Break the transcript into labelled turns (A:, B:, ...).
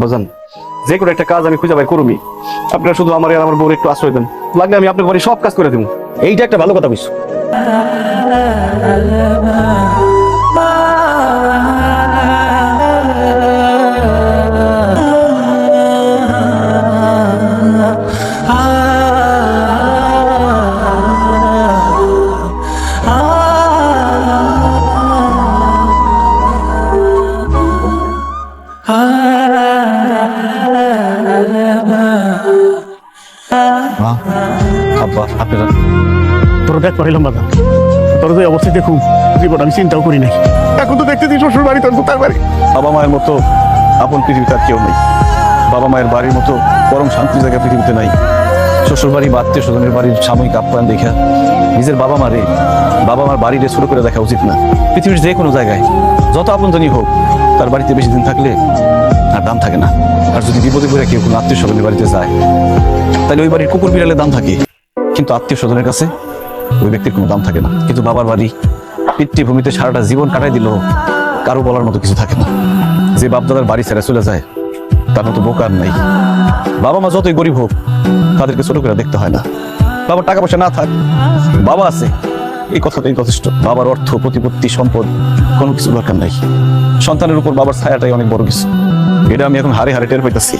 A: বাজান যে কোনো একটা কাজ আমি খুঁজে পাই করুমি। আপনারা শুধু আমার আর আমার বউর একটু আশ্রয় দেন। লাগলে আমি আপনার বাড়ি সব কাজ করে দেবো।
B: এইটা একটা ভালো কথা বুঝছ
C: তোর আমি চিন্তাও করি এখন তো বাড়ি বাড়ি।
A: বাবা মায়ের মতো আপন পৃথিবীতে আর কেউ নেই। বাবা মায়ের বাড়ির মতো শান্তির জায়গা পৃথিবীতে নাই। বাড়ি বাড়ির সাময়িক আপ্যায়ন দেখা নিজের বাবা মারে বাবা মার বাড়িতে শুরু করে দেখা উচিত না। পৃথিবীর যে কোনো জায়গায়, যত আপনজনই হোক তার বাড়িতে বেশি দিন থাকলে আর দাম থাকে না। আর যদি বিপদে পড়ে কেউ কোনো আত্মীয় স্বজনের বাড়িতে যায়, তাহলে ওই বাড়ির কুকুর বিড়ালের দাম থাকে। কিন্তু আত্মীয় স্বজনের কাছে ওই ব্যক্তির কোনো দাম থাকে না। কিন্তু বাবার বাড়ি পিতৃভূমিতে সারাটা জীবন কাটাই দিল কারও বলার মতো কিছু থাকে না। যে বাপদাদার বাড়ি ছেড়ে চলে যায়, তার মতো বোকার নেই। বাবা মা যতই গরিব হোক, তাদেরকে ছোট করে দেখতে হয় না। বাবার টাকা পয়সা না থাক, বাবা আছে। এই কথাটাই যথেষ্ট। বাবার অর্থ, প্রতিপত্তি, সম্পদ, কোনো কিছু দরকার নাই। সন্তানের উপর বাবার ছায়াটাই অনেক বড় কিছু। এটা আমি এখন হারে হারে টের পাইতেছি।